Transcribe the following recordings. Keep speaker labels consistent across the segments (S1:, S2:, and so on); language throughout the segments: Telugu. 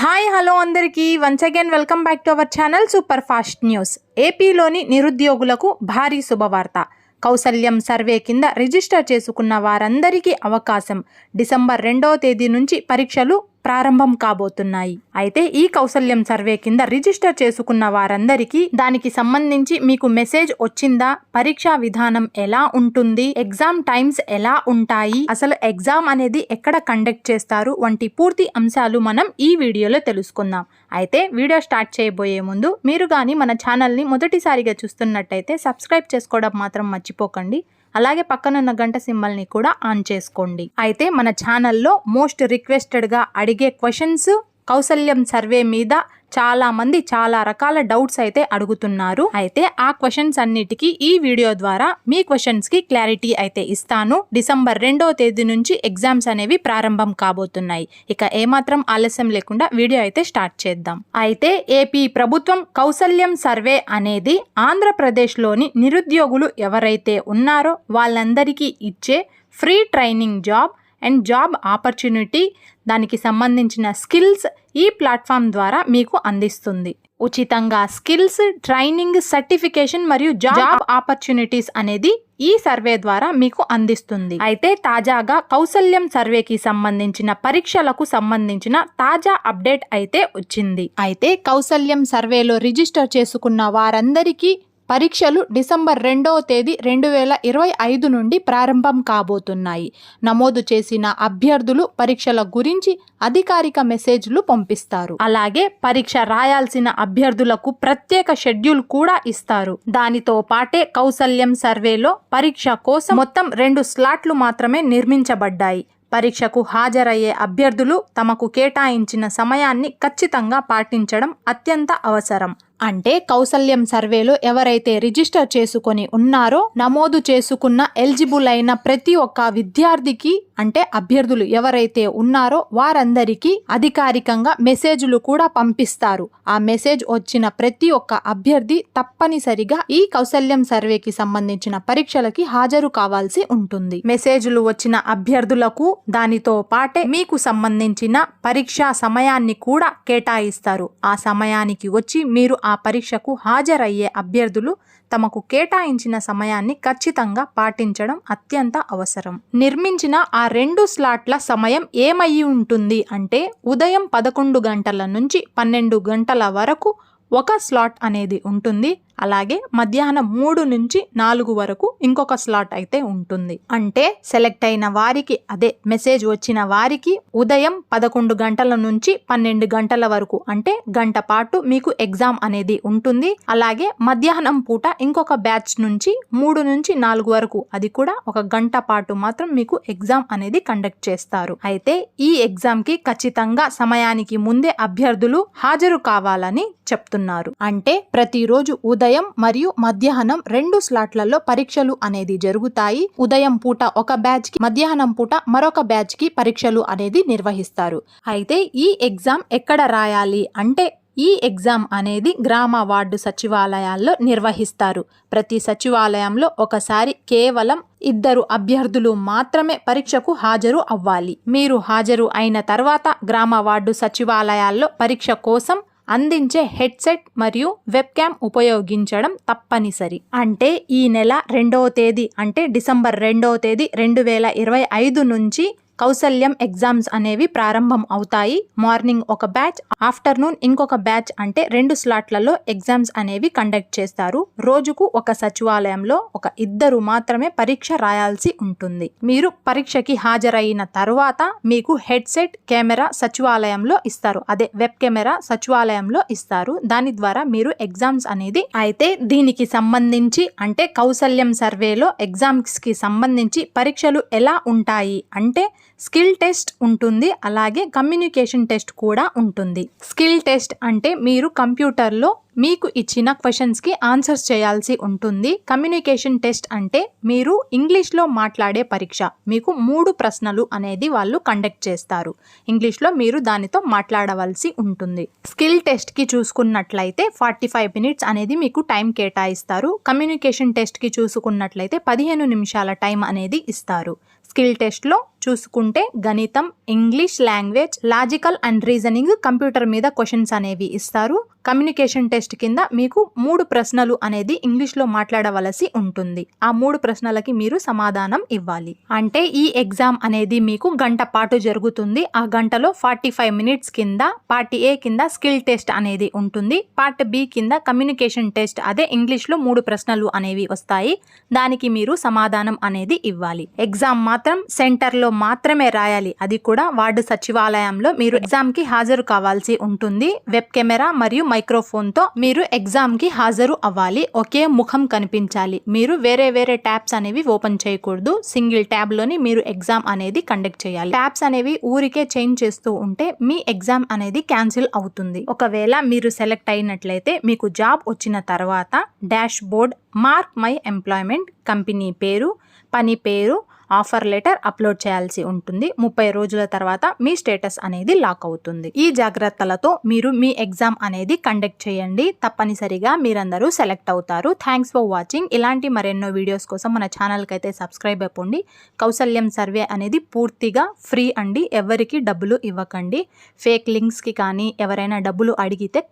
S1: హాయ్ హలో అందరికీ. Once again welcome back to our channel super fast news ఏపీలోని నిరుద్యోగులకు భారీ శుభవార్త. కౌసల్యం సర్వే కింద రిజిస్టర్ చేసుకున్న వారందరికీ అవకాశం. డిసెంబర్ రెండవ తేదీ నుంచి పరీక్షలు ప్రారంభం కాబోతున్నాయి. అయితే ఈ కౌసల్యం సర్వే కింద రిజిస్టర్ చేసుకున్న వారందరికీ దానికి సంబంధించి మీకు మెసేజ్ వచ్చిందా? పరీక్షా విధానం ఎలా ఉంటుంది? ఎగ్జామ్ టైమ్స్ ఎలా ఉంటాయి? అసలు ఎగ్జామ్ అనేది ఎక్కడ కండక్ట్ చేస్తారు? వంటి పూర్తి అంశాలు మనం ఈ వీడియోలో తెలుసుకుందాం. అయితే వీడియో స్టార్ట్ చేయబోయే ముందు మీరు కానీ మన ఛానల్ని మొదటిసారిగా చూస్తున్నట్టయితే సబ్స్క్రైబ్ చేసుకోవడం మాత్రం మర్చిపోకండి. అలాగే పక్కనున్న గంట సింబల్ని కూడా ఆన్ చేసుకోండి. అయితే మన ఛానల్లో మోస్ట్ రిక్వెస్టెడ్గా అడిగే క్వశ్చన్స్ కౌసల్యం సర్వే మీద చాలా మంది చాలా రకాల డౌట్స్ అయితే అడుగుతున్నారు. అయితే ఆ క్వశ్చన్స్ అన్నిటికీ ఈ వీడియో ద్వారా మీ క్వశ్చన్స్కి క్లారిటీ అయితే ఇస్తాను. డిసెంబర్ రెండో తేదీ నుంచి ఎగ్జామ్స్ అనేవి ప్రారంభం కాబోతున్నాయి. ఇక ఏమాత్రం ఆలస్యం లేకుండా వీడియో అయితే స్టార్ట్ చేద్దాం. అయితే ఏపీ ప్రభుత్వం కౌసల్యం సర్వే అనేది ఆంధ్రప్రదేశ్లోని నిరుద్యోగులు ఎవరైతే ఉన్నారో వాళ్ళందరికీ ఇచ్చే free training job and job opportunity దానికి సంబంధించిన స్కిల్స్ ఈ ప్లాట్ఫామ్ ద్వారా మీకు అందిస్తుంది. ఉచితంగా స్కిల్స్ ట్రైనింగ్ సర్టిఫికేషన్ మరియు జాబ్ ఆపర్చునిటీస్ అనేది ఈ సర్వే ద్వారా మీకు అందిస్తుంది. అయితే తాజాగా కౌసల్యం సర్వేకి సంబంధించిన పరీక్షలకు సంబంధించిన తాజా అప్డేట్ అయితే వచ్చింది. అయితే కౌసల్యం సర్వేలో రిజిస్టర్ చేసుకున్న వారందరికీ పరీక్షలు డిసెంబర్ రెండవ తేదీ రెండు వేల ఇరవై ఐదు నుండి ప్రారంభం కాబోతున్నాయి. నమోదు చేసిన అభ్యర్థులు పరీక్షల గురించి అధికారిక మెసేజ్లు పంపిస్తారు. అలాగే పరీక్ష రాయాల్సిన అభ్యర్థులకు ప్రత్యేక షెడ్యూల్ కూడా ఇస్తారు. దానితో పాటే కౌసల్యం సర్వేలో పరీక్ష కోసం మొత్తం రెండు స్లాట్లు మాత్రమే నిర్మించబడ్డాయి. పరీక్షకు హాజరయ్యే అభ్యర్థులు తమకు కేటాయించిన సమయాన్ని ఖచ్చితంగా పాటించడం అత్యంత అవసరం. అంటే కౌసల్యం సర్వేలో ఎవరైతే రిజిస్టర్ చేసుకొని ఉన్నారో నమోదు చేసుకున్న ఎలిజిబుల్ అయిన ప్రతి ఒక్క విద్యార్థికి అంటే అభ్యర్థులు ఎవరైతే ఉన్నారో వారందరికీ అధికారికంగా మెసేజ్లు కూడా పంపిస్తారు. ఆ మెసేజ్ వచ్చిన ప్రతి ఒక్క అభ్యర్థి తప్పనిసరిగా ఈ కౌసల్యం సర్వేకి సంబంధించిన పరీక్షలకి హాజరు కావాల్సి ఉంటుంది. మెసేజ్లు వచ్చిన అభ్యర్థులకు దానితో పాటే మీకు సంబంధించిన పరీక్షా సమయాన్ని కూడా కేటాయిస్తారు. ఆ సమయానికి వచ్చి మీరు ఆ పరీక్షకు హాజరయ్యే అభ్యర్థులు తమకు కేటాయించిన సమయాన్ని ఖచ్చితంగా పాటించడం అత్యంత అవసరం. నిర్మించిన ఆ రెండు స్లాట్ల సమయం ఏమయ్యి ఉంటుంది అంటే ఉదయం పదకొండు గంటల నుంచి పన్నెండు గంటల వరకు ఒక స్లాట్ అనేది ఉంటుంది. అలాగే మధ్యాహ్నం మూడు నుంచి నాలుగు వరకు ఇంకొక స్లాట్ అయితే ఉంటుంది. అంటే సెలెక్ట్ అయిన వారికి అదే మెసేజ్ వచ్చిన వారికి ఉదయం పదకొండు గంటల నుంచి పన్నెండు గంటల వరకు అంటే గంట పాటు మీకు ఎగ్జామ్ అనేది ఉంటుంది. అలాగే మధ్యాహ్నం పూట ఇంకొక బ్యాచ్ నుంచి మూడు నుంచి నాలుగు వరకు అది కూడా ఒక గంట పాటు మాత్రం మీకు ఎగ్జామ్ అనేది కండక్ట్ చేస్తారు. అయితే ఈ ఎగ్జామ్కి ఖచ్చితంగా సమయానికి ముందే అభ్యర్థులు హాజరు కావాలని చెప్తున్నారు. అంటే ప్రతిరోజు ఉదయం మరియు మధ్యాహ్నం రెండు స్లాట్లలో పరీక్షలు అనేది జరుగుతాయి. ఉదయం పూట ఒక బ్యాచ్కి మధ్యాహ్నం పూట మరొక బ్యాచ్కి పరీక్షలు అనేది నిర్వహిస్తారు. అయితే ఈ ఎగ్జామ్ ఎక్కడ రాయాలి అంటే ఈ ఎగ్జామ్ అనేది గ్రామ వార్డు సచివాలయాల్లో నిర్వహిస్తారు. ప్రతి సచివాలయంలో ఒకసారి కేవలం ఇద్దరు అభ్యర్థులు మాత్రమే పరీక్షకు హాజరు అవ్వాలి. మీరు హాజరు అయిన తర్వాత గ్రామ వార్డు సచివాలయాల్లో పరీక్ష కోసం అందించే హెడ్సెట్ మరియు వెబ్ క్యామ్ ఉపయోగించడం తప్పనిసరి. అంటే ఈ నెల రెండవ తేదీ అంటే డిసెంబర్ రెండవ తేదీ రెండు వేల ఇరవై ఐదు నుంచి కౌసల్యం ఎగ్జామ్స్ అనేవి ప్రారంభం అవుతాయి. మార్నింగ్ ఒక బ్యాచ్ ఆఫ్టర్నూన్ ఇంకొక బ్యాచ్ అంటే రెండు స్లాట్లలో ఎగ్జామ్స్ అనేవి కండక్ట్ చేస్తారు. రోజుకు ఒక సచివాలయంలో ఒక ఇద్దరు మాత్రమే పరీక్ష రాయాల్సి ఉంటుంది. మీరు పరీక్షకి హాజరైన తర్వాత మీకు హెడ్సెట్ కెమెరా సచివాలయంలో ఇస్తారు. అదే వెబ్ కెమెరా సచివాలయంలో ఇస్తారు. దాని ద్వారా మీరు ఎగ్జామ్స్ అనేది అయితే దీనికి సంబంధించి అంటే కౌసల్యం సర్వేలో ఎగ్జామ్స్కి సంబంధించి పరీక్షలు ఎలా ఉంటాయి అంటే స్కిల్ టెస్ట్ ఉంటుంది అలాగే కమ్యూనికేషన్ టెస్ట్ కూడా ఉంటుంది. స్కిల్ టెస్ట్ అంటే మీరు కంప్యూటర్లో మీకు ఇచ్చిన క్వశ్చన్స్కి ఆన్సర్స్ చేయాల్సి ఉంటుంది. కమ్యూనికేషన్ టెస్ట్ అంటే మీరు ఇంగ్లీష్లో మాట్లాడే పరీక్ష మీకు మూడు ప్రశ్నలు అనేది వాళ్ళు కండక్ట్ చేస్తారు. ఇంగ్లీష్లో మీరు దానితో మాట్లాడవలసి ఉంటుంది. స్కిల్ టెస్ట్కి చూసుకున్నట్లయితే ఫార్టీ ఫైవ్ మినిట్స్ అనేది మీకు టైం కేటాయిస్తారు. కమ్యూనికేషన్ టెస్ట్కి చూసుకున్నట్లయితే పదిహేను నిమిషాల టైం అనేది ఇస్తారు. స్కిల్ టెస్ట్లో చూసుకుంటే గణితం English language logical and reasoning computer మీద క్వశ్చన్స్ అనేవి ఇస్తారు. కమ్యూనికేషన్ టెస్ట్ కింద మీకు మూడు ప్రశ్నలు అనేది ఇంగ్లీష్లో మాట్లాడవలసి ఉంటుంది. ఆ మూడు ప్రశ్నలకి మీరు సమాధానం ఇవ్వాలి. అంటే ఈ ఎగ్జామ్ అనేది మీకు గంట పాటు జరుగుతుంది. ఆ గంటలో ఫార్టీ ఫైవ్ మినిట్స్ కింద పార్ట్ ఏ కింద స్కిల్ టెస్ట్ అనేది ఉంటుంది. పార్ట్ బి కింద కమ్యూనికేషన్ టెస్ట్ అదే ఇంగ్లీష్లో మూడు ప్రశ్నలు అనేవి వస్తాయి. దానికి మీరు సమాధానం అనేది ఇవ్వాలి. ఎగ్జామ్ మాత్రం సెంటర్లో మాత్రమే రాయాలి. అది కూడా వార్డు సచివాలయంలో మీరు ఎగ్జామ్కి హాజరు కావాల్సి ఉంటుంది. వెబ్ కెమెరా మరియు మైక్రోఫోన్తో మీరు ఎగ్జామ్కి హాజరు అవ్వాలి. ఒకే ముఖం కనిపించాలి. మీరు వేరే వేరే ట్యాబ్స్ అనేవి ఓపెన్ చేయకూడదు. సింగిల్ ట్యాబ్లోని మీరు ఎగ్జామ్ అనేది కండక్ట్ చేయాలి. ట్యాబ్స్ అనేవి ఊరికే చేంజ్ చేస్తూ ఉంటే మీ ఎగ్జామ్ అనేది క్యాన్సిల్ అవుతుంది. ఒకవేళ మీరు సెలెక్ట్ అయినట్లయితే మీకు జాబ్ వచ్చిన తర్వాత dashboard mark my employment company పేరు పని పేరు ఆఫర్ లెటర్ అప్లోడ్ చేయాల్సి ఉంటుంది. ముప్పై రోజుల తర్వాత మీ స్టేటస్ అనేది లాక్ అవుతుంది. ఈ జాగ్రత్తలతో మీరు మీ ఎగ్జామ్ అనేది కండక్ట్ చేయండి. తప్పనిసరిగా మీరందరూ సెలెక్ట్ అవుతారు. Thanks for watching. ఇలాంటి మరెన్నో వీడియోస్ కోసం మన ఛానల్కి అయితే సబ్స్క్రైబ్ అయిపోండి. కౌశల్యం సర్వే అనేది పూర్తిగా ఫ్రీ అండి. ఎవరికి డబ్బులు ఇవ్వకండి. ఫేక్ లింక్స్కి కానీ ఎవరైనా డబ్బులు అడిగితే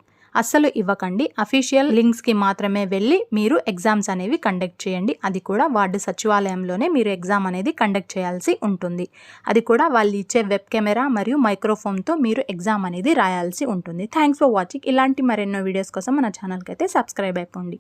S1: అస్సలు ఇవ్వకండి. అఫీషియల్ లింక్స్కి మాత్రమే వెళ్ళి మీరు ఎగ్జామ్స్ అనేవి కండక్ట్ చేయండి. అది కూడా వార్డు సచివాలయంలోనే మీరు ఎగ్జామ్ అనేది కండక్ట్ చేయాల్సి ఉంటుంది. అది కూడా వాళ్ళు ఇచ్చే వెబ్ కెమెరా మరియు మైక్రోఫోన్తో మీరు ఎగ్జామ్ అనేది రాయాల్సి ఉంటుంది. Thanks for watching. ఇలాంటి మరెన్నో వీడియోస్ కోసం మన ఛానల్కి అయితే సబ్స్క్రైబ్ అయిపోండి.